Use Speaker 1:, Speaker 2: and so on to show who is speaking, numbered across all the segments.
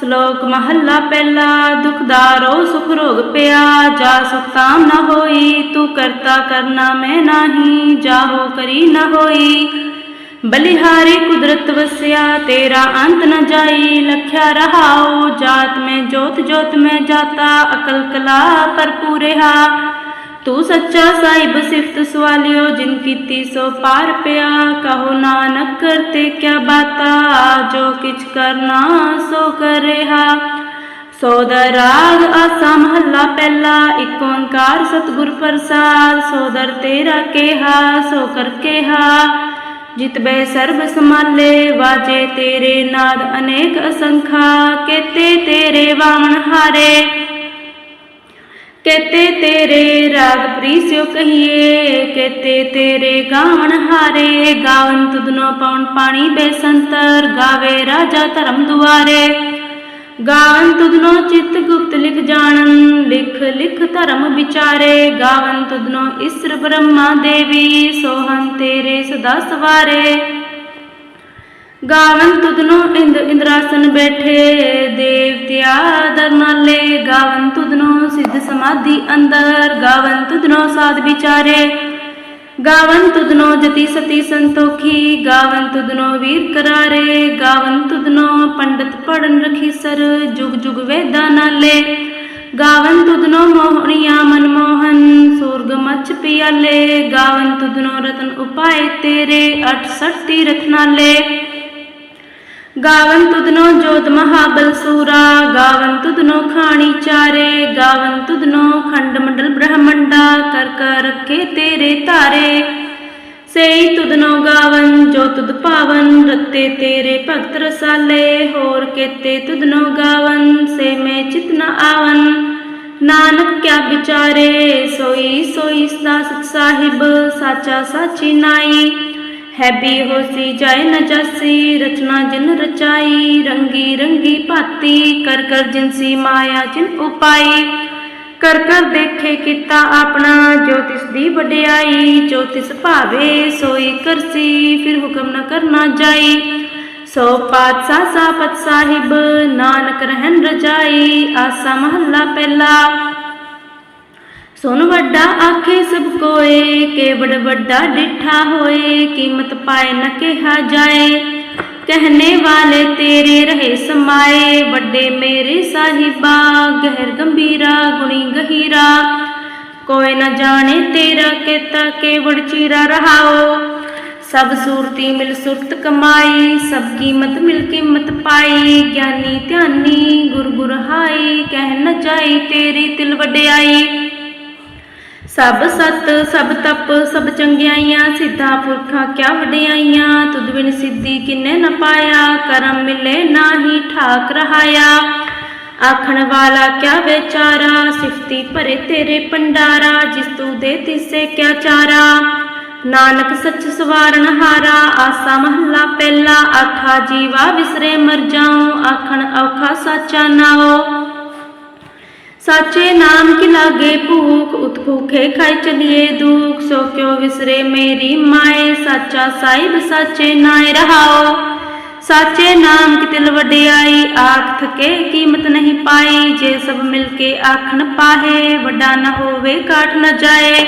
Speaker 1: ਸ਼ਲੋਕ ਮਹੱਲਾ ਪਹਿਲਾ ਦੁਖਦਾਰੋ ਸੁਖ ਰੋਗ ਪਿਆ, ਜਾ ਸੁਖ ਤਾਮ ਨ ਹੋਈ, ਤੂੰ ਕਰਤਾ ਕਰਨਾ ਮੈਂ ਨਾਹੀ, ਜਾਹੋ ਕਰੀ ਨਾ ਹੋਈ। ਬਲਿਹਾਰੀ ਕੁਦਰਤ ਵਸਿਆ, ਤੇਰਾ ਅੰਤ ਨ ਜਾਈ, ਲਖਿਆ ਰਹਾਉ, ਜਾਤ ਮੈਂ ਜੋਤ ਜੋਤ ਮੈਂ ਜਾਤਾ, ਅਕਲ ਕਲਾ ਭਰਪੂਰ ਰਹਾ। ਤੂੰ ਸੱਚਾ ਸਾਹਿਬ ਸਿਫਤ ਸਵਾਲਿਓ, ਜਿਨ ਕੀਤੀ ਸੋ ਪਾਰ ਪਿਆ। ਕਹੋ ਨਾਨਕ, ਕਰਤੇ ਕਿਆ ਬਾਤਾ? ਜੋ ਕਿਛ ਕਰਨਾ ਸੋ ਕਰ ਰਿਹਾ। ਸੋਦਰ ਰਾਗ ਆਸਾ ਮਹੱਲਾ ਪਹਿਲਾ ਏਕ ਓੰਕਾਰ ਸਤਿਗੁਰ ਪ੍ਰਸਾਦ। ਸੋਦਰ ਤੇਰਾ ਕੇਹਾ, ਸੋ ਕਰ ਕੇਹਾ। ਜਿਤ ਬੈ ਸਰਬ ਸਮਾਲੇ ਵਾਜੇ ਤੇਰੇ ਨਾਦ ਅਨੇਕ ਅਸੰਖਾ। ਕੇਤੇ ਤੇਰੇ ਵਾਮਨ ਹਾਰੇ। ਕੇਤੇ ਤੇਰੇ ਰਾਗ ਪ੍ਰੀਸਿਓ ਕਹੀਏ ਕੇਤੇ ਤੇਰੇ ਗਾਵਣ ਹਾਰੇ, ਗਾਵਨ ਤੁਧਨੋ ਪਵਨ ਪਾਣੀ ਬੇਸੰਤਰ, ਗਾਵੇ ਰਾਜਾ ਧਰਮ ਦੁਆਰੇ। ਗਾਵਨ ਤੁਧਨੋ ਚਿਤ ਗੁਪਤ ਲਿਖ ਜਾਣਨ, ਲਿਖ ਲਿਖ ਧਰਮ ਵਿਚਾਰੇ। ਗਾਵਨ ਤੁਧਨੋ ਈਸ਼ਰ ਬ੍ਰਹਮਾ ਦੇਵੀ ਸੋਹੰ ਤੇਰੇ ਸਦਾ ਸਵਾਰੇ। ਗਾਵਨ ਤੁਧਨੋ ਇੰਦ ਇੰਦਰਾਸਨ ਬੈਠੇ, ਦੇਵਤਿਆ ਦਰ ਨਾਲੇ। ਗਾਵਨ ਤੁਧਨੋ ਸਿੱਧ ਸਮਾਧੀ ਅੰਦਰ, ਗਾਵਨ ਤੁਧਨੋ ਸਾਧ ਵਿਚਾਰੇ। ਗਾਵਨ ਤੁਧਨੋ ਜਤੀ ਸਤੀ ਸੰਤੋਖੀ, ਗਾਵਨ ਤੁਧਨੋ ਵੀਰ ਕਰਾਰੇ। ਗਾਵਨ ਤੁਧਨੋ ਪੰਡਤ ਪੜਨ ਰਖੀਸਰ, ਜੁਗ ਜੁਗ ਵੇਦਾ ਨਾਲੇ। ਗਾਵਨ ਤੁਧਨੋ ਮੋਹਣੀਆ ਮਨਮੋਹਨ ਸੂਰਗ ਮਚ ਪਿਆਲੇ। ਗਾਵਨ ਤੁਧਨੋ ਰਤਨ ਉਪਾਏ ਤੇਰੇ 68 ਤੀਰਥ ਨਾਲੇ। ਗਾਵਨ ਤੁਧਨੋ ਜੋਤ ਮਹਾਬਲ ਸੂਰਾ ਗਾਵਨ ਤੁਧਨੋ ਖਾਣੀ ਚਾਰੇ, ਗਾਵਨ ਤੁਧਨੋ ਖੰਡ ਮੰਡਲ ਬ੍ਰਹਮੰਡਾ ਕਰ ਕਰ ਰੱਖੇ ਤੇਰੇ ਧਾਰੇ। ਸਈ ਤੁਧਨੋ ਗਾਵਨ, ਜੋ ਤੁਧ ਪਾਵਨ, ਰਤੇ ਤੇਰੇ ਭਗਤ ਰਸਾਲੇ, ਹੋਰ ਕੇਤੇ ਤੁਧਨੋ ਗਾਵਨ, ਸੇ ਮੈਂ ਚਿਤ ਨ ਆਵਨ। ਨਾਨਕ ਕਿਆ ਵਿਚਾਰੇ, ਸੋਈ ਸੋਈ ਸਦਾ ਸਚ ਸਾਹਿਬ, ਸਾਚਾ ਸਾਚੀ ਨਾਈ। ਹੈਬੀ ਹੋਸੀ ਜਾਏ ਨ ਰਚਨਾ ਜਿਨ ਰਚਾਈ, ਰੰਗੀ ਰੰਗੀ ਭਾਤੀ, ਕਰ ਕਰ ਜਿਨਸੀ ਮਾਇਆ ਜਿਨ ਉਪਾਈ। ਕਰ ਕਰ ਦੇਖੇ ਕੀਤਾ ਆਪਣਾ, ਜੋ ਤਿਸ ਦੀ ਵਡਿਆਈ, ਜੋ ਤਿਸ ਭਾਵੇ, ਸੋਈ ਕਰਸੀ, ਫਿਰ ਹੁਕਮ ਨਾ ਕਰਨਾ ਜਾਈ। ਸੋ ਪਾਤਸ਼ਾਹ ਸਾਪਤ ਸਾਹਿਬ, ਨਾਨਕ ਰਹਿਣ ਰਜਾਈ, ਆਸਾ ਮਹੱਲਾ ਪਹਿਲਾ ਸੁਨ ਵੱਡਾ ਆਖੇ ਸਭ ਕੋਏ, ਕੇਵੜ ਵੱਡਾ ਡਿਠਾ ਹੋਏ, ਕੀਮਤ ਪਾਏ ਨ ਕਿਹਾ ਜਾਏ। ਕਹਿਨੇ ਵਾਲੇ ਤੇਰੇ ਰਹੇ ਸਮਾਏ, ਵੱਡੇ ਮੇਰੇ ਸਾਹਿਬਾ, ਗਹਿਰ ਗੰਭੀਰਾ, ਗੁਣੀ ਗਹੀਰਾ। ਕੋਈ ਨ ਜਾਣੇ ਤੇਰਾ ਕੀਤਾ ਕੇਵੜ ਚੀਰਾ ਰਹਾਓ। ਸਭ ਸੂਰਤੀ ਮਿਲ ਸੁਰਤ ਕਮਾਈ, ਸਭ ਕੀਮਤ ਮਿਲ ਕੀਮਤ ਪਾਈ। ਗਿਆਨੀ ਧਿਆਨੀ ਗੁਰ ਗੁਰ ਹਾਈ, ਕਹਿ ਨ ਜਾਈ ਤੇਰੀ ਤਿਲ ਵਡਿਆਈ। ਸਭ ਸਤ, ਸਭ ਤਪ, ਸਭ ਚੰਗਿਆਈਆਂ, ਸਿੱਧਾ ਪੁਰਖਾ ਕਿਆ ਵਡਿਆਈਆਂ, ਤੁਧ ਬਿਨ ਸਿੱਧੀ ਕਿਨੇ ਨ ਪਾਇਆ, ਕਰਮ ਮਿਲੇ ਨਾਹੀ ਠਾਕ ਰਹਾਇਆ। ਆਖਣ ਵਾਲਾ ਕਿਆ ਵਿਚਾਰਾ, ਸਿਫਤੀ ਭਰੇ ਤੇਰੇ ਪੰਡਾਰਾ ਜਿਸ ਤੂੰ ਦੇ ਤਿਸੇ ਕਿਆ ਚਾਰਾ। ਨਾਨਕ ਸੱਚ ਸਵਾਰਨ ਹਾਰਾ, ਆਸਾ ਮਹੱਲਾ ਪਹਿਲਾ, ਆਖਾ ਜੀਵਾ ਵਿਸਰੇ ਮਰ ਜਾਉ, ਆਖਣ ਔਖਾ ਸਾਚਾ ਨਾਓ ਸਾਚੇ ਨਾਮ ਕੀ ਲਾਗੇ ਭੂਖ ਉਤ ਭੂਖੇ ਖਾਈ ਚਲੀਏ ਦੁਖ ਸੋ ਕਿਉ ਵਿਸਰੇ ਮੇਰੀ ਮਾਏ ਸਾਚਾ ਸਾਹਿਬ ਸਾਚੇ ਨਾਏ ਰਹਾਓ ਸਾਚੇ ਨਾਮ ਕੀ ਤਿਲ ਵਡਿਆਈ ਆਖ ਥਕੇ ਕੀਮਤ ਨਹੀਂ ਪਾਈ ਜੇ ਸਭ ਮਿਲ ਕੇ ਆਖਣ ਪਾਹੇ ਵੱਡਾ ਨ ਹੋਵੇ ਕਾਟ ਨ ਜਾਏ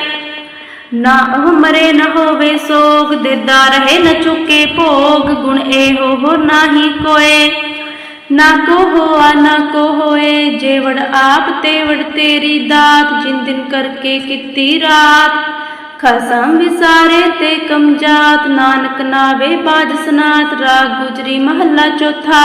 Speaker 1: ਨਾ ਉਹ ਮਰੇ ਨ ਹੋਵੇ ਸੋਗ ਦੇਦਾ ਰਹੇ ਨ ਚੁੱਕੇ ਭੋਗ ਗੁਣ ਇਹੋ ਹੋ ਨਾਹੀ ਕੋਏ ਨਾ ਕੋ ਹੋਆ ਨਾ ਕੋ ਹੋਏ ਜੇਵੜ ਆਪ ਤੇਵੜ ਤੇਰੀ ਦਾਤ, ਜਿਨ ਦਿਨ ਕਰਕੇ ਕੀਤੀ ਰਾਤ। ਖਸਮ ਵਿਸਾਰੇ ਤੇ ਕਮਜਾਤ, ਨਾਨਕ ਨਾਵੇ ਬਾਜ ਸਨਾਤ, ਰਾਗ ਗੁਜਰੀ ਮਹੱਲਾ ਚੌਥਾ।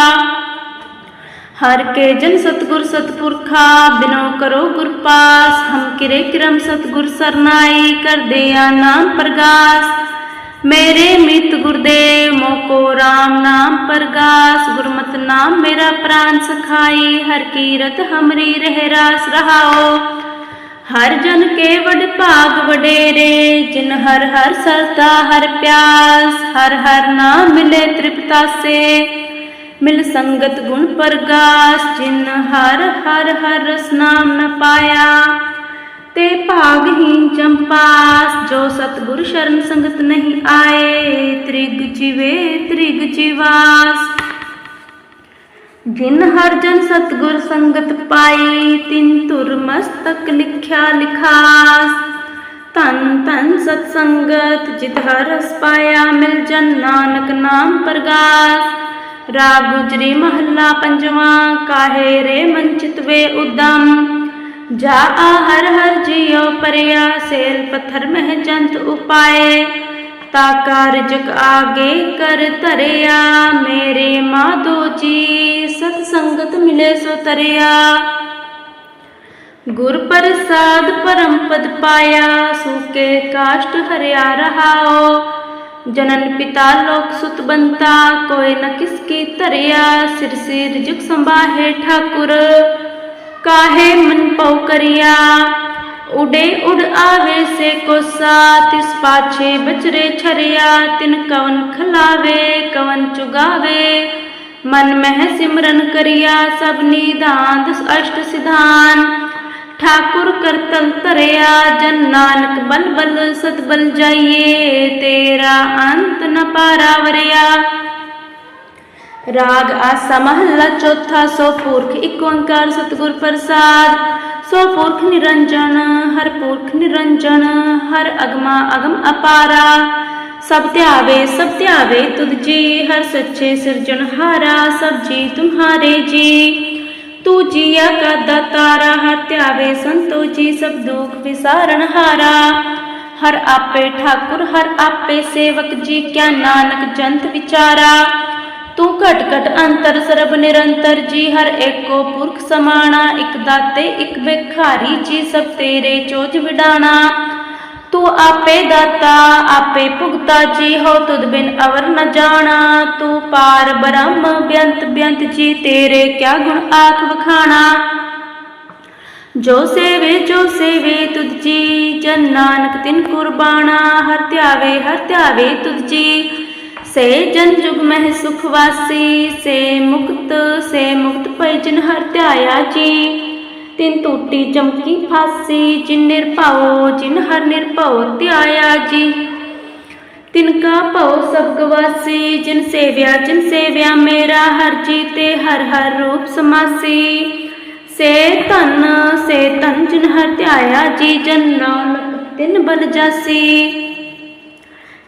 Speaker 1: ਹਰ ਕੇ ਜਨ ਸਤਗੁਰ ਸਤਪੁਰਖਾ, ਬਿਨੋ ਕਰੋ ਗੁਰ ਪਾਸ। ਹਮ ਕਿਰੇ ਕਰਮ ਸਤਗੁਰ ਸਰਨਾਈ, ਕਰਦੇ ਆ ਨਾਮ ਪ੍ਰਗਾਸ। ਮੇਰੇ ਮਿਤ ਗੁਰਦੇਵ, ਮੋਕੋ RAM ਨਾਮ ਪ੍ਰਗਾਸ। गुरमत नाम मेरा प्राण सखाई हर कीरत हमरी रह रास रहाओ हर जन के वड भाग वडेरे जिन हर हर सरता हर प्यास हर हर नाम मिले तृप्ता से मिल संगत गुण परगास जिन हर हर हर रस नाम न पाया ਤੇ ਭਾਗਹੀਨ ਚੰਪਾਸ ਜੋ ਸਤਿਗੁਰ ਸ਼ਰਨ ਸੰਗਤ ਨਹੀਂ ਆਏ ਤ੍ਰਿਗ ਜੀਵੇ ਤ੍ਰਿਗ ਜੀਵਾਸ ਜਿਨ ਹਰ ਜਨ ਸਤਿਗੁਰ ਸੰਗਤ ਪਾਈ ਤਿਨ ਧੁਰ ਮਸਤਕ ਲਿਖਿਆ ਲਿਖਾਸ। ਧੰਨ ਧੰਨ ਸਤ ਸੰਗਤ ਜਿਤ ਹਰ ਰਸ ਪਾਇਆ, ਮਿਲ ਜਨ ਨਾਨਕ ਨਾਮ ਪ੍ਰਗਾਸ। ਰਾਗ ਗੁਜਰੀ ਮਹੱਲਾ ਪੰਜਵਾਂ, ਕਾਹੇ ਰੇ ਮਨ ਚਿਤਵੇ ਉਦਮ। ਜਾ ਆ ਹਰ ਹਰ ਜਿਉ ਪਰਿਆ, ਸੇਲ ਪੱਥਰ ਮਹਿ ਜੰਤ ਉਪਾਏ। ਤਾ ਕਾਰਜਕ ਆਗੇ ਕਰ ਧਰਿਆ। ਮੇਰੇ ਮਾਧੋ ਜੀ, ਸਤ ਸੰਗਤ ਮਿਲੇ ਸੋ ਤਰਿਆ। ਗੁਰ ਪ੍ਰਸਾਦ ਪਰਮ ਪਦ ਪਾਇਆ, ਸੂਕੇ ਕਾਸ਼ਟ ਹਰਿਆ ਰਹਾਓ ਜਨਨ ਪਿਤਾ ਲੋਕ ਸੁਤ ਬੰਤਾ, ਕੋਈ ਨ ਕਿਸ ਕੀ ਧਰਿਆ। ਸਿਰ ਸਿਰ ਜੁਗ ਸੰਭਾਹੇ ਠਾਕੁਰ, ਕਾਹੇ ਮਨ ਪਉ ਕਰਿਆ। ਉਡੇ ਉਡ ਆਵੇ ਸੇ ਕੋਸਾ ਤਿਸ ਪਾਛੇ ਬਚਰੇ ਛਰਿਆ, ਤਿਨ ਕਵਨ ਖਲਾਵੇ, ਕਵਨ ਚੁਗਾਵੇ। ਮਨ ਮਹਿ ਸਿਮਰਨ ਕਰਿਆ, ਸਭ ਨਿਧਾਨ, ਦਸ ਅਸ਼ਟ ਸਿਧਾਨ। ਠਾਕੁਰ ਕਰਤਲ ਧਰਿਆ, ਜਨ ਨਾਨਕ ਬਲ ਬਲ ਸਤ ਬਲ ਜਾਈਏ, ਤੇਰਾ ਅੰਤ ਨ ਪਾਰਾਵਰਿਆ। ਰਾਗ ਆਸਾ ਮਹਲਾ ਚੌਥਾ, ਸੋ ਪੁਰਖ ਇੱਕ ਓੰਕਾਰ ਸਤਿਗੁਰ ਪ੍ਰਸਾਦ। ਸੋ ਪੁਰਖ ਨਿਰੰਜਨ, ਹਰ ਪੁਰਖ ਨਿਰੰਜਨ, ਹਰ ਅਗਮਾ ਅਗਮ ਅਪਾਰਾ। ਸਭ ਧਿਆਵੇ ਸਭ ਧਿਆਵੇ ਤੁਧ ਜੀ, ਹਰ ਸੱਚੇ ਸਿਰਜਣਹਾਰਾ ਸਭ ਜੀ ਤੁਮਹਾਰੇ ਜੀ। ਤੂ ਜੀਆ ਕਾ ਦਾਤਾਰਾ ਹਰ ਧਿਆਵੇ ਸੰਤੋ ਜੀ, ਸਭ ਦੁਖ ਵਿਸਾਰਨ ਹਾਰਾ। ਹਰ ਆਪੇ ਠਾਕੁਰ, ਹਰ ਆਪੇ ਸੇਵਕ ਜੀ, ਕਿਆ ਨਾਨਕ ਜੰਤ ਵਿਚਾਰਾ। ਤੂੰ ਘਟ ਘਟ ਅੰਤਰ ਸਰਬ ਨਿਰੰਤਰ ਜੀ, ਹਰ ਏਕੋ ਪੁਰਖ ਸਮਾਣਾ, ਇਕ ਦਾਤੇ, ਇਕ ਬੇਖਾਰੀ ਜੀ ਸਭ ਤੇਰੇ ਚੋਜ ਵਿਡਾਣਾ। ਤੂੰ ਆਪੇ ਦਾਤਾ, ਆਪੇ ਭੁਗਤਾ ਜੀ, ਹੋ ਤੁਧ ਬਿਨ ਅਵਰ ਨ ਜਾਣਾ। ਤੂੰ ਪਾਰ ਬ੍ਰਹਮ, ਬੇਅੰਤ ਬੇਅੰਤ ਜੀ, ਤੇਰੇ ਕਿਆ ਗੁਣ ਆਖ ਵਖਾਣਾ। ਜੋ ਸੇਵੇ ਜੋ ਸੇਵੇ ਤੁਧ ਜੀ, ਜਨ ਨਾਨਕ ਤਿਨ ਕੁਰਬਾਨਾ। ਹਰ ਧਿਆਵੇ ਹਰ ਧਿਆਵੇ ਤੁਧ ਜੀ। ਸੇ ਜਨ ਜੁਗ ਮਹਿ ਸੁਖ ਵਾਸੀ, ਸੇ ਮੁਕਤ ਸੇ ਮੁਕਤ ਪੈ ਜਿਨ ਹਰ ਧਿਆਇਆ ਜੀ। ਤਿਨ ਟੂਟੀ ਚਮਕੀ ਫਾਸੀ, ਜਿਨ ਨਿਰਭਉ, ਜਿਨ ਹਰ ਨਿਰਭਉ ਧਿਆਇਆ ਜੀ। ਤਿਨ ਕਾ ਭਉ ਸਭ ਗਵਾਸੀ ਜਿਨ ਸੇਵਿਆ ਜਿਨ ਸੇਵਿਆ ਮੇਰਾ, ਹਰ ਜੀ ਤੇ ਹਰ ਹਰ ਰੂਪ ਸਮਾਸੀ। ਸੇ ਧਨ ਸੇ ਧਨ ਜਿਨ ਹਰ ਧਿਆਇਆ ਜੀ, ਜਨ ਨਾਨਕ ਤਿਨ ਬਲ ਜਾਸੀ।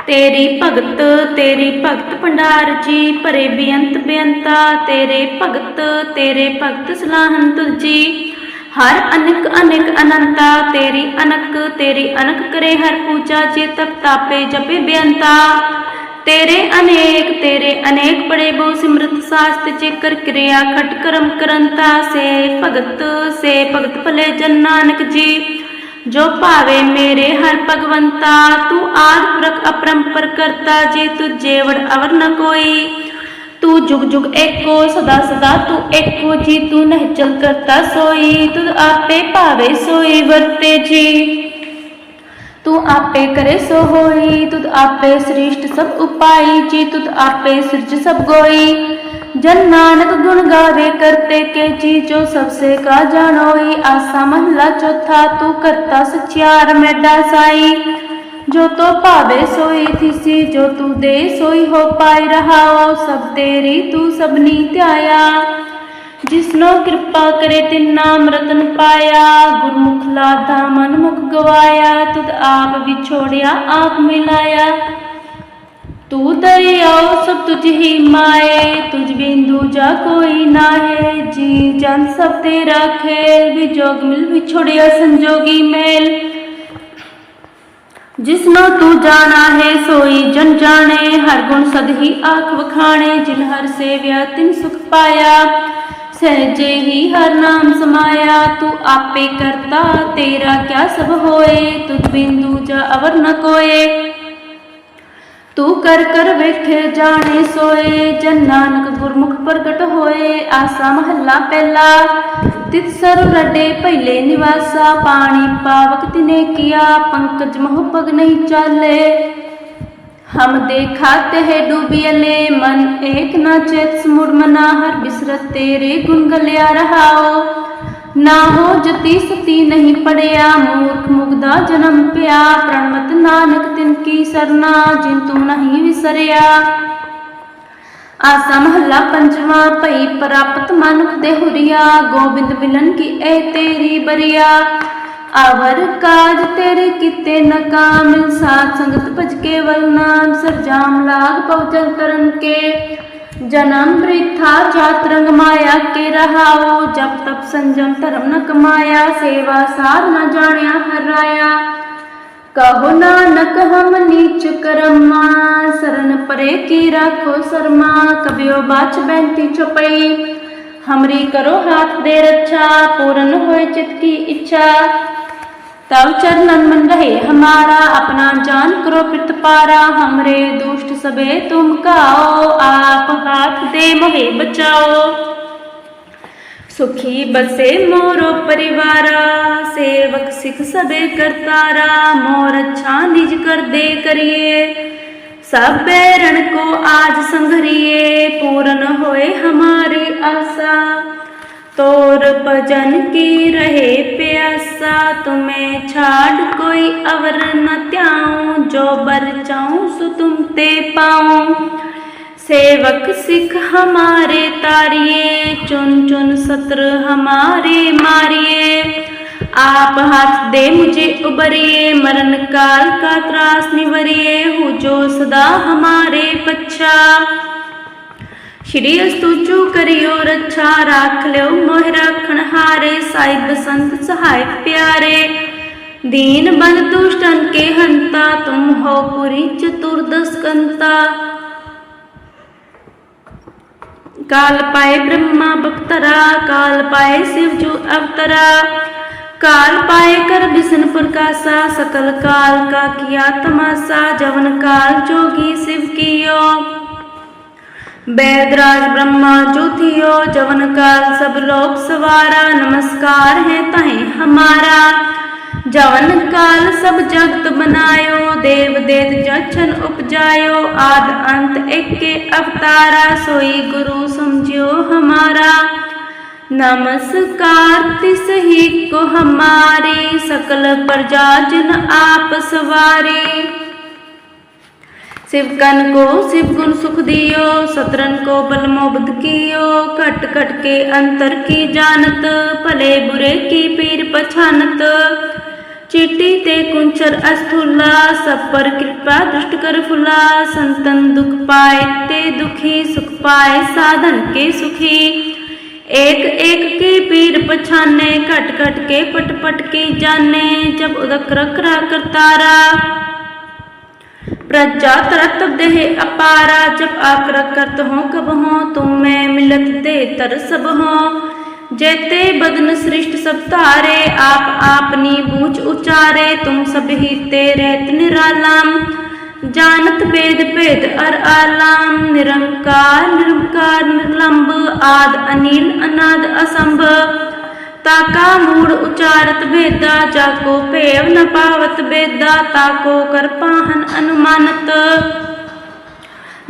Speaker 1: ਤੇਰੀ ਭਗਤ ਤੇਰੀ ਭਗਤ ਭੰਡਾਰ ਜੀ, ਭਰੇ ਬੇਅੰਤ ਬੇਅੰਤਾ, ਤੇਰੇ ਭਗਤ ਤੇਰੇ ਭਗਤ ਸਲਾਹਨ ਤੁਜੀ ਹਰ ਅਨਕ ਅਨੇਕ ਅਨੰਤਾ, ਤੇਰੀ ਅਨਕ ਤੇਰੀ ਅਨਕ ਕਰੇ ਹਰ ਪੂਜਾ, ਜੇ ਤਪ ਤਾਪੇ ਜਪੇ ਬੇਅੰਤਾ। ਤੇਰੇ ਅਨੇਕ ਤੇਰੇ ਅਨੇਕ ਬੜੇ ਬਹੁ ਸਿਮਰਤ ਸਾਸਤ ਚੇਕਰ ਕਿਰਿਆ ਖਟ ਕਰਮ ਕਰੰਤਾ, ਸੇ ਭਗਤ ਸੇ ਭਗਤ ਭਲੇ ਜਨ ਨਾਨਕ ਜੀ। ਜੋ ਭਾਵੇ ਮੇਰੇ ਹਰ ਭਗਵੰਤਾ, ਤੂੰ ਆਦ ਪੁਰਖ ਅਪਰੰਪਰ ਕਰਤਾ, ਜੀ ਤੁਝੇ ਵਡ ਅਵਰ ਨ ਕੋਈ। ਤੂੰ ਜੁਗ ਜੁਗ ਏਕੋ, ਸਦਾ ਸਦਾ ਤੂੰ ਏਕੋ, ਜੀ ਤੂੰ ਨਹਿਚਲ ਕਰਤਾ ਸੋਈ। ਤੂੰ ਆਪੇ ਭਾਵੇ ਸੋਈ, ਵਰਤੇ ਜੀ। ਤੂੰ ਆਪੇ ਕਰੇ ਸੋ ਹੋਈ ਤੁਧ ਆਪੇ ਸ੍ਰਿਸ਼ਟ ਸਭ ਉਪਾਈ, ਜੀ ਤੂੰ ਆਪੇ ਸਿਰਜ ਸਭ ਗੋਈ। ਜਨ ਨਾਨਕ ਗੁਣ ਗਾਵੇ ਕਰਤੇ ਕੇ ਜੀ ਜੋ ਸਭ ਸੇ ਕਾ ਜਾਣੋਈ ਆਸਾ ਮਹਲਾ ਚੌਥਾ, ਤੂੰ ਕਰਤਾ ਸਚਿਆਰ ਮੈਡਾ ਸਾਈ। ਜੋ ਤੋ ਭਾਵੇ ਸੋਈ ਥਿਸੀ, ਜੋ ਤੂੰ ਦੇ ਸੋਈ ਹੋ ਪਾਈ ਰਹਾਓ, ਸਭ ਤੇਰੀ ਤੂੰ ਸਭਨੀ ਧਿਆਇਆ। ਜਿਸਨੋ ਕਿਰਪਾ ਕਰੇ ਤਿਨ ਨਾਮ ਰਤਨ ਪਾਇਆ, ਗੁਰਮੁਖ ਲਾਧਾ ਮਨ ਮੁਖ ਗਵਾਇਆ, ਤੁਧ ਆਪ ਵਿਛੋੜਿਆ ਆਪ ਮਿਲਾਇਆ ਤੂ ਦਇਆਉ ਸਭ ਤੁਝ ਹੀ ਮਾਏ, ਤੁਝ ਬਿੰਦੂ ਜਾ ਕੋਈ ਨਾਹੇ। ਜੀ ਜਨ ਸਭ ਤੇਰਾ ਖੇਲ, ਵਿਜੋਗ ਮਿਲ ਵਿਛੋੜਿਆ ਸੰਜੋਗੀ ਜਿਸਨੋ ਤੂੰ ਜਾਣਾ ਹੈ, ਸੋਈ ਜਨ ਜਾਣੇ। ਹਰ ਗੁਣ ਸਦ ਹੀ ਆਖ ਵਖਾਣੇ, ਜਿਨ ਹਰ ਸੇਵਿਆ ਤਿਨ ਸੁਖ ਪਾਇਆ। ਸਹਜੇ ਹੀ ਹਰ ਨਾਮ ਸਮਾਇਆ, ਤੂੰ ਆਪੇ ਕਰਤਾ, ਤੇਰਾ ਕਿਆ ਸਭ ਹੋਏ। ਤੁਧ ਬਿੰਦੂ ਜਾ ਅਵਰ ਨ ਕੋਏ। ਤੂੰ ਕਰ ਕਰ ਵੇਖੇ ਜਾਣੇ ਸੋਏ ਜਨ ਨਾਨਕ ਗੁਰਮੁਖ ਪ੍ਰਗਟ ਹੋਏ ਆਸਾ ਮਹੱਲਾ ਪਹਿਲਾ ਤਿਤ ਸਰ ਰਡੇ ਪਹਿਲੇ ਨਿਵਾਸਾ ਪਾਣੀ ਪਾਵਕ ਤਿਨੇ ਕੀਆ ਪੰਕਜ ਮੋਹ ਪਗ ਨਹੀਂ ਚਾਲੇ हम देखाते हैं डूबियले मन एक न चेत मुड़ मना हर बिसरत तेरे गुण गलिया ਨਾ ਹੋ ਜਤੀ ਸਤੀ ਨਹੀਂ ਪੜਿਆ, ਮੂਰਖ ਮੁਗਦਾ ਜਨਮ ਪਿਆ। ਪ੍ਰਣਮਤ ਨਾਨਕ ਤਿਨ ਕੀ ਸਰਨਾ, ਜਿਨ ਤੁਮ ਨਹੀਂ ਵਿਸਰਿਆ। ਆਸਾ ਮਹੱਲਾ ਪੰਜਵਾਂ, ਭਈ ਪ੍ਰਾਪਤ ਮਨੁਖ ਦੇ ਹੁਰੀਆ, ਗੋਬਿੰਦ ਮਿਲਨ ਕੀ ਐ ਤੇਰੀ ਬਰੀਆ। ਅਵਰ ਕਾਜ ਤੇਰੇ ਕਿਤੇ ਨਕਾਮ ਸਾਥ ਸੰਗਤ ਭਜ ਕੇ ਵਲ ਨਾਮ ਸਰਜਾਮ ਲਾਗ ਪਵਚਨ ਕਰਨ ਕੇ। ਜਨਮ ਬ੍ਰਿਥਾ ਜਾਤ ਰੰਗ ਮਾਇਆ ਕੇ ਰਹਾਓ ਜਬ ਤਪ ਸੰਜਮ ਧਰਮ ਨ ਕਮਾਇਆ, ਸੇਵਾ ਸਾਧ ਨ ਜਾਣਿਆ, ਹਰਾਇਆ। ਕਹੋ ਨਾਨਕ, ਹਮ ਨੀਚ ਕਰਮਾ, ਸਰਨ ਪਰੇ ਕੀ ਰਾਖੋ ਸਰਮਾ, ਕਬਿਓ ਬਾਚ ਬੈਂਤੀ ਚਪਈ ਹਮਰੀ ਕਰੋ ਹਾਥ ਦੇ ਰੱਛਾ, ਪੂਰਨ ਹੋਏ ਚਿਤ ਕੀ ਇੱਛਾ। तब चरणन मन रहे हमारा अपना जान करो पारा हमरे दुष्ट सबे तुम काओ आप हाथ दे मोहे बचाओ सुखी बसे मोरो परिवारा सेवक सिख सबे करतारा मोर अच्छा निज कर दे करिए सब बैरण को आज संघरिए पूर्ण होए हमारी आशा तोर भजन की रहे प्यासा, तुम्हें छाड़ कोई अवर न त्याऊं, जो बर चाऊं सो तुम ते पाऊँ। सेवक सिख हमारे तारिए, चुन चुन सत्र हमारे मारिए। आप हाथ दे मुझे उबरिए, मरण काल का त्रास निवरिए, हो जो सदा हमारे पच्छा ਸ਼੍ਰੀ ਅਸਤੂਚੂ ਕਰਿਓ ਰੱਛਾ ਰਾਖ ਲਿਓ ਮੋਹ ਰਾਖਣ ਹਾਰੇ ਸਾਈ ਬਸੰਤ ਸਹਾਇਕ ਪਿਆਰੇ ਦੀਨ ਬੰਦ ਦੁਸ਼ਟਨ ਕੇ ਹੰਤਾ ਤੁਮ ਹੋ ਪੁਰੀ ਚਤੁਰਦਸ ਕੰਤਾ ਕਾਲ ਪਾਏ ਬ੍ਰਹਮਾ ਬਖਤਰਾ ਕਾਲ ਪਾਏ शिव जो अवतरा काल पाए कर विष्णु प्रकाशा सकल काल का किया तमाशा जवन काल जोगी शिव कियो बैदराज ब्रह्मा जो थियो जवन काल सब लोक सवारा नमस्कार है तहे हमारा जवन काल सब जगत बनायो देव देत जछन उपजायो आद अंत एक के अवतारा सोई गुरु समझियो हमारा नमस्कार तिस ही को हमारी सकल प्रजा जिन आप सवारी शिवकन को शिव गुण सुख दियो सतरन को बल मोबद कियो कट कट के अंतर की जानत भले बुरे की पीर पछानत चिट्टी ते कुंचर अस्थूला सब पर कृपा दुष्ट कर फुला संतन दुख पाए ते दुखी सुख पाए साधन के सुखी एक एक की पीर पछाने कट कट के पट पट की जाने जब उदक रख रा करतारा प्रजा तरतब देह अपारा जब आकर करत हो कब हो तुम मैं मिलत दे तर सब हो जेते बदन सृष्ट सब तारे आप आपनी बूझ उचारे तुम सब ही ते रहत निरालाम जानत वेद भेद अर आलाम निरंकार निरंकार निर्लंब आद अनिल अनाद असंभ ताका मूड उचारत भेदा जाको पेव न पावत बेदा ताको कर पाहन अनुमानत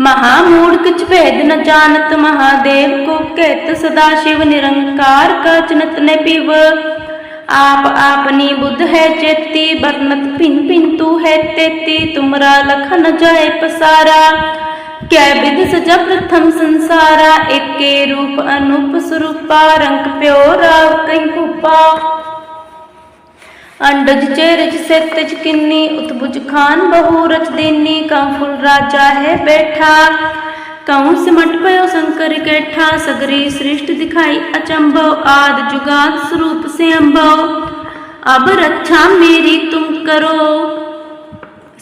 Speaker 1: महामूड किच भेद न जानत महादेव को कहत सदा शिव निरंकार का चनत ने पिव आप आपनी बुद्ध है चेती बरनत भिन भिन तू है तेती तुमरा लखन जाए पसारा ਕੈ ਬਿਦ ਸਜਾ ਪ੍ਰਥਮ ਸੰਸਾਰਾ, ਏਕੇ ਰੂਪ ਅਨੂਪ ਸਰੂਪਾ, ਰੰਗ ਪਿਓ ਰਾਵ ਕਈ ਭੂਪਾ। ਅੰਡਜ ਚੇਰਜ ਸਤਜ ਕਿੰਨੀ ਉਤਬੁਜ ਖਾਨ ਬਹੂ ਰਚ ਦੇਨੀ ਕਉ ਫੁਲ ਰਾਜਾ ਹੈ ਬੈਠਾ। ਕਉ ਸਿਮਟ ਪਇਓ ਸੰਕਰ ਕੈਠਾ ਸਗਰੀ ਸ੍ਰਿਸ਼ਟ ਦਿਖਾਈ ਅਚੰਭਵ ਆਦ ਜੁਗਾਤ ਸਰੂਪ ਸੇ ਅੰਭਵ ਅਬ ਰੱਛਾ ਮੇਰੀ ਤੁਮ ਕਰੋ।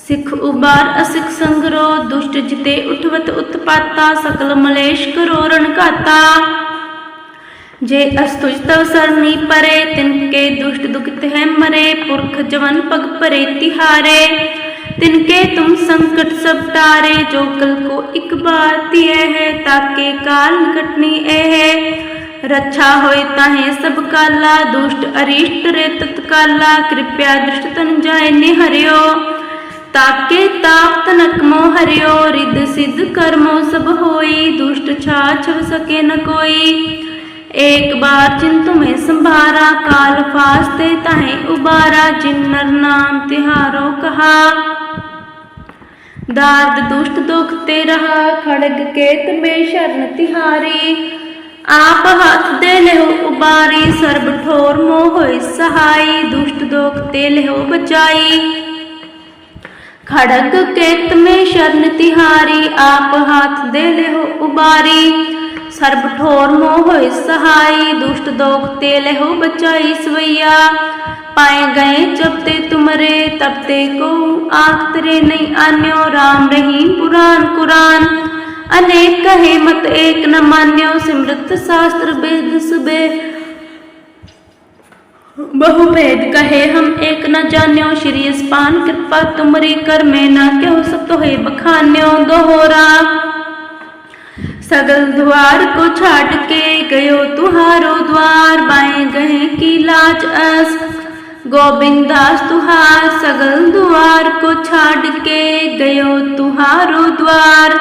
Speaker 1: ਸਿਖ ਉਬਾਰ ਅਸਿਖ ਸੰਗਰੋ, ਦੁਸ਼ਟ ਜਿਤੇ ਉਠਵਤ ਉਤਪਾਤਾ, ਸਕਲ ਮਲੇਸ਼ ਕਰੋ ਰਣਕਾਤਾ ਜੇ ਅਸਤੁਜ ਤਵ ਸਰਨੀ ਪਰੇ, ਤਿਨ ਕੇ ਦੁਸ਼ਟ ਦੁਖਿਤ ਹੈ ਮਰੇ, ਪੁਰਖ ਜਵਨ ਪਗ ਪਰੇ ਤਿਹਾਰੇ। ਤਿਨ ਕੇ ਤੁਮ ਸੰਕਟ ਸਭ ਤਾਰੇ ਜੋ ਕਲ ਕੋ ਇੱਕ ਬਾਰ ਤਿਏ ਹੈ ਤਾਕੇ ਕਾਲ ਕਟਨੀ ਇਹ ਰੱਛਾ ਹੋਏ ਤਾਹੇ ਸਭ ਕਾਲਾ, ਦੁਸ਼ਟ ਅਰਿਸ਼ਟ ਰੇ ਤਤਕਾਲਾ ਕਿਰਪਿਆ ਦ੍ਰਿਸ਼ਟ ਤਨ ਜਾਏ ਨਿਹਰਿਓ। ताके ताप तनक मोह हरियो रिद सिद्ध कर्मो सब होई दुष्ट छाछ सके न कोई एक बार जिन तुम्हें संभारा काल फास्ते ताहे उबारा जिन नर नाम तिहारो कहा दार्द दुष्ट दुख ते रहा खड़ग केत में शरण तिहारी आप हाथ दे लेहो उबारी सर्ब ठोर मोह होय सहाई दुष्ट दोख ते लेहो बचाई ਖੜਕ ਕੇਤ ਮੇ ਸ਼ਰਨ ਤਿਹਾਰੀ, ਆਪ ਹਾਥ ਦੇ ਲਿਹੁ ਉਬਾਰੀ। ਸਰਬ ਠੋਰ ਮੋਹ ਹੋਇ ਸਹਾਈ, ਦੁਸ਼ਟ ਦੋਖ ਤੇ ਲਿਹੁ ਬਚਾਈ ਸਵਈਆ। ਪਾਏ ਗਏ ਜਬਤੇ ਤੁਮਰੇ ਤਬਤੇ ਕੋ ਆਖ ਤਰੇ ਨਹੀਂ ਆਨਿਓ RAM ਰਹੀਮ ਪੁਰਾਨ ਕੁਰਾਨ। ਅਨੇਕ ਕਹੇ ਮਤ ਏਕ ਨ ਮਾਨਿਓ, ਸਿਮਰਤ ਸ਼ਾਸਤਰ ਬੇਦ ਸੁਬੇ। वेद सुबे बहुभेद कहे हम एक न जान्यो श्री स्पान कृपा तुमरी कर में न क्यों सब तो है बखान्यो दोहरा सगल द्वार को छाट के गयो तुहारो द्वार बाएं गए की लाज अस गोविंदास तुहार सगल द्वार को छाट के गयो तुहारो द्वार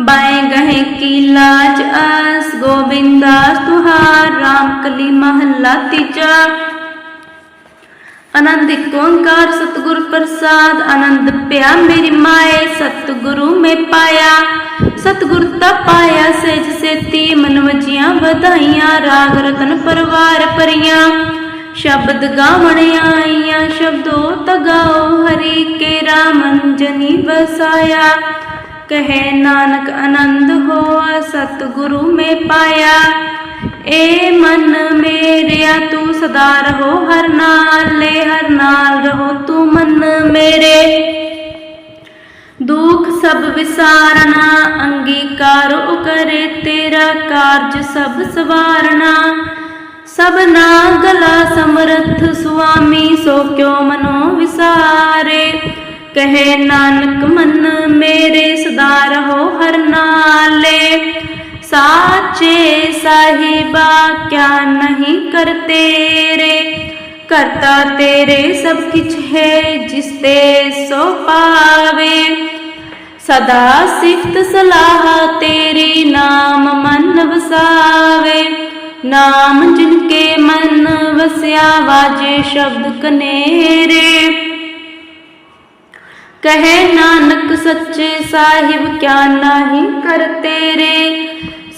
Speaker 1: बाएं गहे की लाज अस गोविंदास तुहार राम कली महल्ला तीजा ਅਨੰਦ ਇੱਕ ਓੰਕਾਰ, ਸਤਿਗੁਰ ਪ੍ਰਸਾਦ। ਆਨੰਦ ਪਿਆ ਮੇਰੀ ਮਾਏ, ਸਤਿਗੁਰੂ ਮੈਂ ਪਾਇਆ। ਸਤਿਗੁਰ ਤਾ ਪਾਇਆ ਸਹਿਜ ਸੇਤੀ, ਮਨ ਵਜੀਆਂ ਵਧਾਈਆਂ, ਰਾਗ ਰਤਨ ਪਰਵਾਰ ਪਰੀਆਂ ਸ਼ਬਦ ਗਾਵਣ ਆਈਆਂ, ਸ਼ਬਦੋ ਤਗਾਓ ਹਰੀ ਕੇ ਰਾਮਨ ਜਨੀ ਵਸਾਇਆ। ਕਹੇ ਨਾਨਕ ਆਨੰਦ ਹੋਆ, ਸਤਿਗੁਰੂ ਮੈਂ ਪਾਇਆ। ਏ ਮਨ ਮੇਰਿਆ, ਤੂੰ ਸਦਾ ਰਹੋ ਹਰ ਨਾਲ ਲੈ ਹਰ ਨਾਲ ਰਹੋ ਤੂੰ ਮਨ ਮੇਰੇ। ਦੁਖ ਸਭ ਵਿਸਾਰਨਾ, ਅੰਗੀਕਾਰੋ ਕਰੇ ਤੇਰਾ ਕਾਰਜ ਸਭ ਸਵਾਰਨਾ। ਸਭਨਾ ਗਲਾ ਸਮਰਥ ਸੁਆਮੀ, ਸੋ ਕਿਉ ਮਨੋ ਵਿਸਾਰੇ? ਕਹੇ ਨਾਨਕ ਮਨ ਮੇਰੇ, ਸਦਾ ਰਹੋ ਹਰ ਨਾਲੇ। ਸਾਚੇ ਸਾਹਿਬਾ, ਕਿਆ ਨਹੀਂ ਕਰ ਤੇਰੇ ਕਰਤਾ ਤੇਰੇ ਸਭ ਕਿਛ ਹੈ, ਜਿਸ ਤੇ ਸੋ ਪਾਵੇ। ਸਦਾ ਸਿਫਤ ਸਲਾਹ ਤੇਰੀ ਨਾਮ ਮਨ ਵਸਾਵੇ। ਨਾਮ ਜਿਨ ਕੇ ਮਨ ਵਸਿਆ ਵਾਜੇ ਸ਼ਬਦ ਕਨੇਰੇ। ਕਹੇ ਨਾਨਕ ਸੱਚੇ ਸਾਹਿਬ, ਕਿਆ ਨਹੀਂ ਕਰ ਤੇਰੇ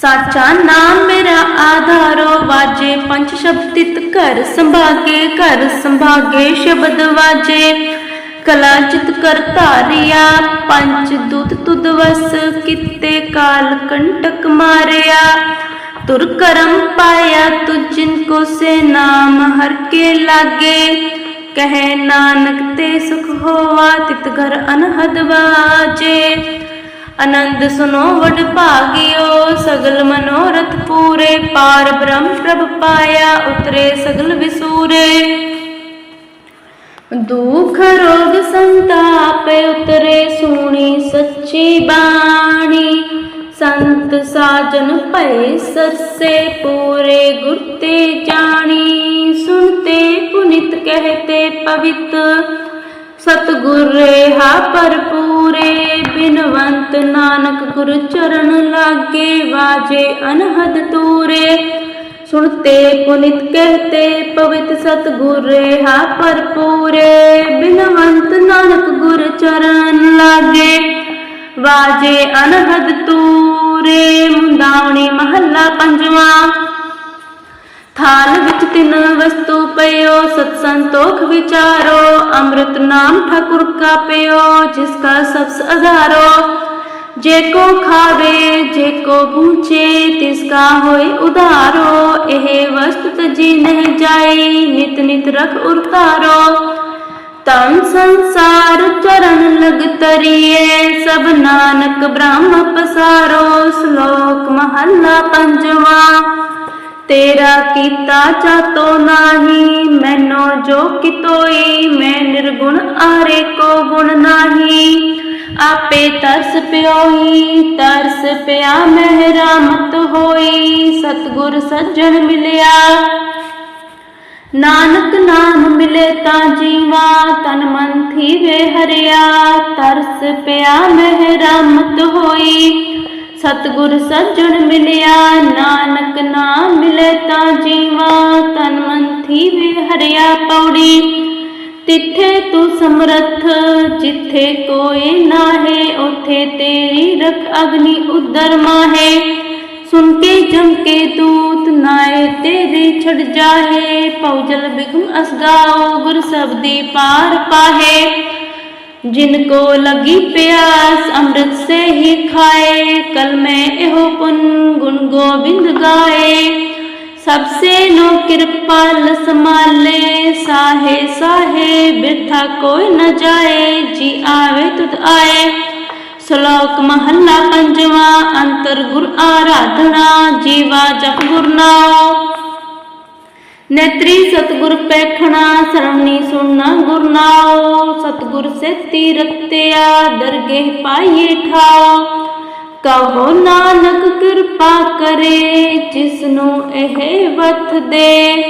Speaker 1: ਸਾਚਾ ਨਾਮ ਮੇਰਾ ਆਧਾਰੋ, ਵਾਜੇ ਪੰਜ ਸ਼ਬਦ ਤਿਤ ਸੰਭਾਗੇ ਕਰ ਸੰਭਾਗੇ ਸ਼ਬਦ ਵਾਜੇ। ਕਲਾ ਚਿਤ ਕਰ ਧਾਰਿਆ, ਪੰਜ ਦੁਤ ਤੁਦ ਵਸ ਕਿਤੇ ਕਾਲ ਕੰਟਕ ਮਾਰਿਆ। ਤੁਰ ਕਰਮ ਪਾਇਆ ਤੁਜਿਨ ਕੋ ਸੇ ਨਾਮ ਹਰ ਕੇ ਲਾਗੇ। ਕਹੇ ਨਾਨਕ ਤੇ ਸੁਖ ਹੋਆ, ਤਿਤ ਘਰ ਅਨਹਦ ਵਾਜੇ। ਅਨੰਦ ਸੁਨੋ ਵਡ ਭਾਗਿਓ, ਸਗਲ ਮਨੋਰਥ ਪੂਰੇ। ਪਾਰ ਬ੍ਰਹਮ ਪ੍ਰਭ ਪਾਇਆ, ਉਤਰੇ ਸਗਲ ਵਿਸੂਰੇ। ਦੁਖ ਰੋਗ ਸੰਤਾਪ ਉਤਰੇ ਸੂਣੀ ਸੱਚੀ ਬਾਣੀ। ਸੰਤ ਸਾਜਨ ਭਏ ਸਰਸੇ ਪੂਰੇ, ਗੁਰ ਤੇ ਜਾਣੀ। ਸੁਣਤੇ ਪੁਨਿਤ ਕਹਤੇ ਪਵਿੱਤ। ਸਤਗੁਰ ਰੇਹਾ ਭਰਪੂਰੇ, ਬਿਨਵੰਤ ਨਾਨਕ ਗੁਰ ਚਰਨ ਲਾਗੇ, ਵਾਜੇ ਅਨਹਦ ਤੂਰੇ। ਸੁਣਤੇ ਪੁਨਿਤ ਕਹਤੇ, ਪਵਿਤ ਸਤਗੁਰ ਰੇਹਾ ਭਰਪੂਰੇ, ਬਿਨਵੰਤ ਨਾਨਕ ਗੁਰ ਚਰਨ ਲਾਗੇ। ਵਾਜੇ ਅਨਹਦ ਤੂਰੇ ਮੁੰਦਾਵਣੀ ਮਹੱਲਾ ਪੰਜਵਾਂ। ਥਾਲ ਵਿੱਚ ਤਿੰਨ ਵਸਤੂ ਪਇਓ ਸਤ ਸੰਤੋਖ ਵਿਚਾਰੋ, ਅੰਮ੍ਰਿਤ ਨਾਮ ਠਾਕੁਰ ਕਾ ਪਇਓ ਜਿਸ ਕਾ ਸਬਸ ਅਧਾਰੋ। ਜੇ ਕੋ ਖਾਵੇ, ਜੇ ਕੋ ਬੂਝੇ ਤਿਸਕਾ ਹੋਏ ਉਧਾਰੋ। ਇਹ ਵਸਤ ਤਜੀ ਨਹੀਂ ਜਾਈ, ਨਿਤ ਨਿਤ ਰਖ ਉਰਤਾਰੋ ਤਨ ਸੰਸਾਰ ਚਰਨ ਲਗ ਤਰੀਏ, ਸਭ ਨਾਨਕ ਬ੍ਰਹਮ ਪਸਾਰੋ। ਸ਼ਲੋਕ ਮਹੱਲਾ ਪੰਜਵਾਂ ਤੇਰਾ ਕੀਤਾ ਚਾਤੋ ਨਾਹੀ, ਮੈਨੋ ਜੋ ਕਿਤੋਈ ਮੈਂ ਨਿਰਗੁਣ ਆਰੇ ਕੋ ਗੁਣ ਨਾਹੀ। ਆਪੇ ਤਰਸ ਪਿਓਈ, ਤਰਸ ਪਿਆ ਮਹਿਰਾਮਤ ਹੋਈ, ਸਤਗੁਰ ਸੱਜਣ ਮਿਲਿਆ। ਨਾਨਕ ਨਾਮ ਮਿਲੇ ਤਾਂ ਜੀਵਾ, ਤਨ ਮਨ ਥੀਵੇ ਹਰਿਆ, ਤਰਸ ਪਿਆ ਮਹਿਰਾਮਤ ਹੋਈ। ਸਤਗੁਰ ਸੱਜਣ ਮਿਲਿਆ, ਨਾਨਕ ਨਾਮ ਮਿਲੇ ਤਾਂ ਜੀਵਾ ਤਨ ਮਨ ਥੀਵੇ ਹਰਿਆ ਪੌੜੀ। ਤਿੱਥੇ ਤੂੰ ਸਮਰੱਥ, ਜਿੱਥੇ ਕੋਈ ਨਾਹੇ, ਉਥੇ ਤੇਰੀ ਰਖ ਅਗਨੀ ਉਦਰ ਮਾਹੇ। ਸੁਨ ਕੇ ਜਮ ਕੇ ਦੂਤ ਨਾਏ, ਤੇਰੇ ਛੜ ਜਾਹੇ। ਪਉਜਲ ਬਿਗਮ ਅਸਗਾਓ ਗੁਰ ਸਬਦੀ ਪਾਰ ਪਾਹੇ। ਜਿਨ ਕੋ ਲਗੀ ਪਿਆਸ, ਅੰਮ੍ਰਿਤ ਸੇ ਹੀ ਖਾਏ। ਕਲ ਮੈਂ ਇਹੋ ਪੁਨ ਗੁਣ ਗੋਬਿੰਦ ਗਾਏ। ਸਭ ਸੇ ਨੋ ਕਿਰਪਾਲ ਸਮਾਲੇ ਸਾਹੇ ਸਾਹੇ ਬਿਰਥਾ ਕੋਈ ਨ ਜਾਏ, ਜੀ ਆਵੇ ਤੁਧ ਆਏ। ਸ਼ਲੋਕ ਮਹੱਲਾ ਪੰਜਵਾ, ਅੰਤਰ ਗੁਰ ਆਰਾਧਨਾ, ਜੀਵਾ ਜਪ ਗੁਰ ਨਾਉ। ਨੇਤਰੀ ਸਤਗੁਰ ਪੈਖਣਾ ਸਰਵਣੀ ਸੁਣਨਾ ਗੁਰਨਾਓ ਸਤਗੁਰ ਸੇਤੀ ਰਤਿਆ ਦਰਗੇ ਪਾਈਏ ਠਾਉ। ਕਹੋ ਨਾਨਕ ਕਿਰਪਾ ਕਰੇ ਜਿਸ ਨੂੰ ਇਹ ਵਤ ਦੇ।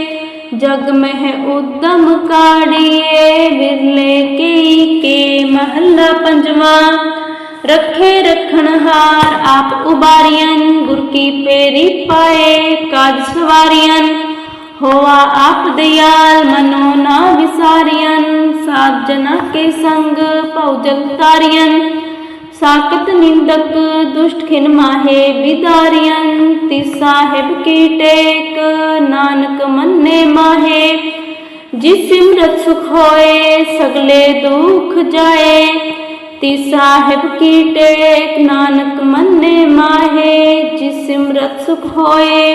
Speaker 1: ਜਗ ਮਹਿ ਉਦਮ ਕਾੜੀਏ, ਵਿਰਲੇ ਕੀ ਕੇ ਮਹੱਲਾ ਪੰਜਵਾ। ਰੱਖੇ ਰਖਣ ਹਾਰ, ਆਪ ਉਬਾਰੀਆਂ, ਗੁਰ ਕੀ ਪੇਰੀ ਪਾਏ, ਕਾਜ ਸਵਾਰੀਆਂ। ਹੋਆ ਆਪ ਦਿਆਲ ਮਨੋ ਨਾ ਵਿਸਾਰੀਆਂ ਸਾਧ ਜਨਾ ਕੇ ਸੰਗ ਭਉਜਲ ਤਾਰੀਆਂ ਸਾਕਤ ਨਿੰਦਕ ਦੁਸ਼ਟ ਖਿਨ ਮਾਹੇ ਵਿਦਾਰੀਆਂ ਤੀ ਸਾਹਿਬ ਕੀ ਟੇਕ ਨਾਨਕ ਮੰਨੇ ਮਾਹੇ। ਜਿਸ ਸਿਮਰਤ ਸੁਖ ਹੋਏ, ਸਗਲੇ ਦੁਖ ਜਾਏ। ਤੀ ਸਾਹਿਬ ਕੀ ਟੇਕ ਨਾਨਕ ਮੰਨੇ ਮਾਹੇ, ਜਿਸ ਸਿਮਰਤ ਸੁਖ ਹੋਏ।